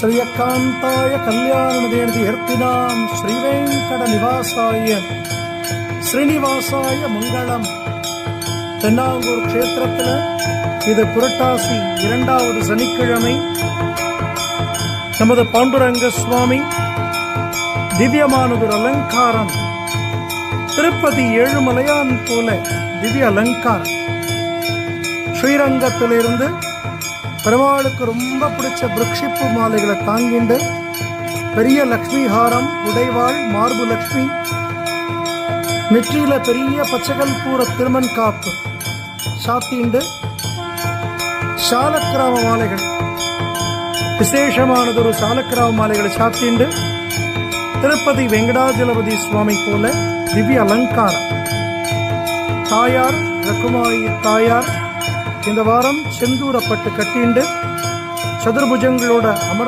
ஸ்ரீயக்காந்தாய கல்யாணதேனதி ஹர்த்தினாம் ஸ்ரீவேங்கட நிவாசாய ஸ்ரீனிவாசாய மங்களம். தென்னாங்கூர் க்ஷேத்திரத்தில் இது புரட்டாசி இரண்டாவது சனிக்கிழமை. நமது பாண்டுரங்க சுவாமி திவ்யமானது அலங்காரம். திருப்பதி ஏழுமலையான் போல திவ்ய அலங்காரம். ஸ்ரீரங்கத்திலிருந்து பெருமாளுக்கு ரொம்ப பிடிச்ச விரக்ஷிப்பு மாலைகளை தாங்கிண்டு பெரிய லக்ஷ்மி ஹாரம் உடைவாள் மார்பு லக்ஷ்மி நெற்றியில பெரிய பச்சைகள் பூர திருமண் காப்பு சாத்திண்டு சாலக்கிராம மாலைகள். விசேஷமானதொரு சாலக்கிராம மாலைகளை சாத்திண்டு திருப்பதி வெங்கடாஜலபதி சுவாமி போல திவ்ய அலங்காரம். தாயார் ரகுமாயி தாயார் இந்த வாரம் செந்தூரப்பட்டு கட்டிண்டு சதுர்புஜங்களோட அமர்